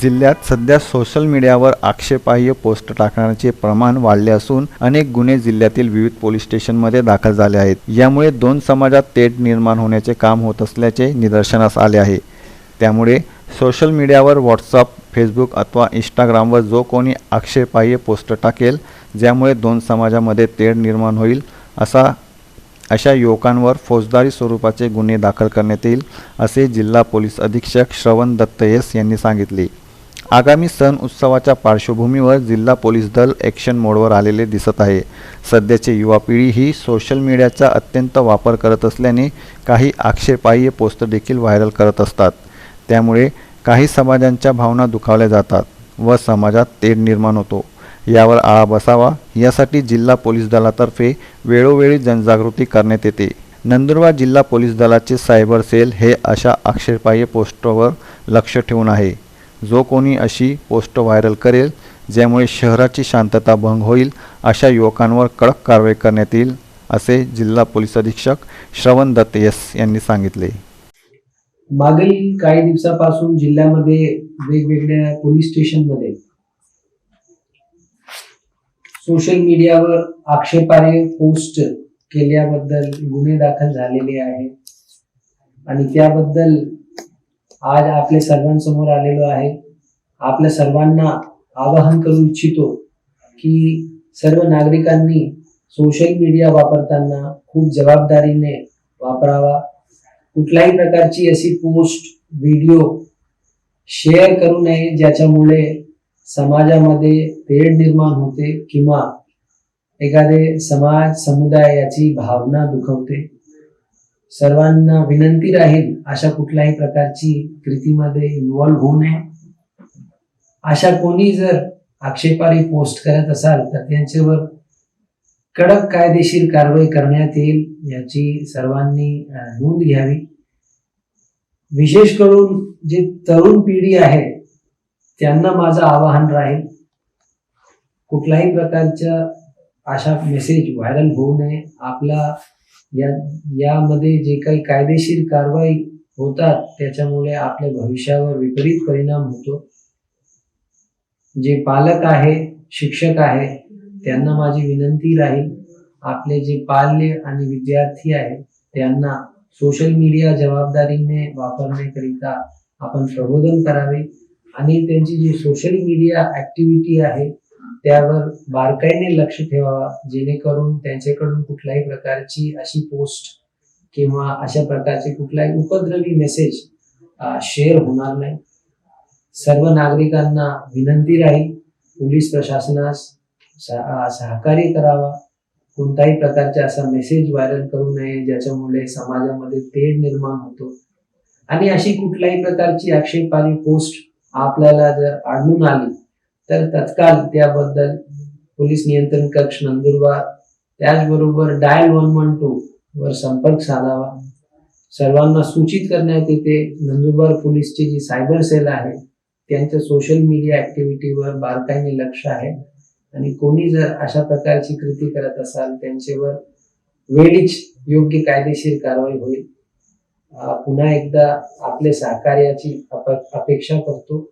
जिल्ह्यात सध्या सोशल मीडियावर आक्षेपार्ह पोस्ट टाकण्याचे प्रमाण वाढले असून अनेक गुन्हे जिल्ह्यातील विविध पोलीस स्टेशनमध्ये दाखल झाले आहेत. यामुळे दोन समाजात तेढ निर्माण होण्याचे काम होत असल्याचे निदर्शनास आले आहे. त्यामुळे सोशल मीडियावर व्हॉट्सअप फेसबुक अथवा इंस्टाग्रामवर जो कोणी आक्षेपार्ह पोस्ट टाकेल ज्यामुळे दोन समाजामध्ये तेढ निर्माण होईल असा अशा युवकांवर फौजदारी स्वरूपाचे गुन्हे दाखल करण्यात येईल असे जिल्हा पोलीस अधीक्षक श्रवण दत्त एस यांनी सांगितले. आगामी सण उत्सवाच्या पार्श्वभूमीवर जिल्हा पोलीस दल ॲक्शन मोडवर आलेले दिसत आहे. सध्याची युवा पिढी ही सोशल मीडियाचा अत्यंत वापर करत असल्याने काही आक्षेपाह्य पोस्ट देखील व्हायरल करत असतात. त्यामुळे काही समाजांच्या भावना दुखावल्या जातात व समाजात तेढ निर्माण होतो. यावर आळा बसावा यासाठी जिल्हा पोलीस दलातर्फे वेळोवेळी जनजागृती करण्यात येते. नंदुरबार जिल्हा पोलीस दलाचे सायबर सेल हे अशा आक्षेपार्ह पोस्टवर लक्ष ठेवून आहे. जो कोणी अशी पोस्ट व्हायरल करेल ज्यामुळे शहराची शांतता भंग होईल अशा युवकांवर कडक कारवाई करण्यात येईल असे जिल्हा पोलीस अधीक्षक श्रवण दत्त एस यांनी सांगितले. मागील काही दिवसापासून जिल्ह्यामध्ये वेगवेगळ्या पोलीस स्टेशनमध्ये सोशल मीडियावर आक्षेपार्ह पोस्ट केल्याबद्दल गुन्हे दाखल झालेले आहेत. आणि त्याबद्दल आज आपल्या सर्वांसमोर आलेलो आहे. आपल्या सर्वांना आवाहन करू इच्छितो की सर्व नागरिकांनी सोशल मीडिया वापरताना खूप जबाबदारीने वापरावा. कुठल्याही प्रकारची अशी पोस्ट व्हिडिओ शेअर करू नये ज्याच्यामुळे समाजामध्ये तेढ निर्माण होते किंवा एखादे समाज समुदाय याची भावना दुखवते. सर्वांना विनंती राहील अशा कुठल्याही प्रकारची कृतीमध्ये इन्व्हॉल्व्ह होऊ नये. अशा कोणी जर आक्षेपारी पोस्ट करत असाल तर त्यांच्यावर कडक कायदेशीर कारवाई करण्यात येईल याची सर्वांनी नोंद घ्यावी. विशेष करून जे तरुण पिढी आहे त्यांना माझं आवाहन राहील कुठल्याही प्रकारच्या अशा मेसेज व्हायरल होऊ नये. आपला या यामध्ये जे काही कायदेशीर कारवाई होतात त्याच्यामुळे आपल्या भविष्यावर विपरीत परिणाम होतो. जे पालक आहे शिक्षक आहे त्यांना माझी विनंती राहील आपले जे पाल्य आणि विद्यार्थी आहे त्यांना सोशल मीडिया जबाबदारीने वापरण्याकरिता आपण प्रबोधन करावे. आणि त्यांची जी सोशल मीडिया ऍक्टिव्हिटी आहे त्यावर बारकाईने लक्ष ठेवावा जेणेकरून त्यांच्याकडून कुठल्याही प्रकारची अशी पोस्ट किंवा अशा प्रकारचे कुठलाही उपद्रवी मेसेज शेअर होणार नाही. सर्व नागरिकांना विनंती राहील पोलीस प्रशासनास सह- सहकार्य करावा. कोणत्याही प्रकारचा असा मेसेज व्हायरल करू नये ज्याच्यामुळे समाजामध्ये तेढ निर्माण होतो. आणि अशी कुठल्याही प्रकारची आक्षेपारी पोस्ट आपल्याला जर आढळून आली तर तत्काळ त्याबद्दल पोलीस नियंत्रण कक्ष नंदुरबार त्याचबरोबर डायल वन वन टू वर संपर्क साधावा. सर्वांना सूचित करण्यात येते नंदुरबार पोलीसची जी सायबर सेल आहे त्यांच्या सोशल मीडिया ऍक्टिव्हिटीवर बारकाईने लक्ष आहे. आणि कोणी जर अशा प्रकारची कृती करत असाल त्यांच्यावर वेळीच योग्य कायदेशीर कारवाई होईल. पुन्हा एकदा आपल्या सहकार्याची अपेक्षा करतो.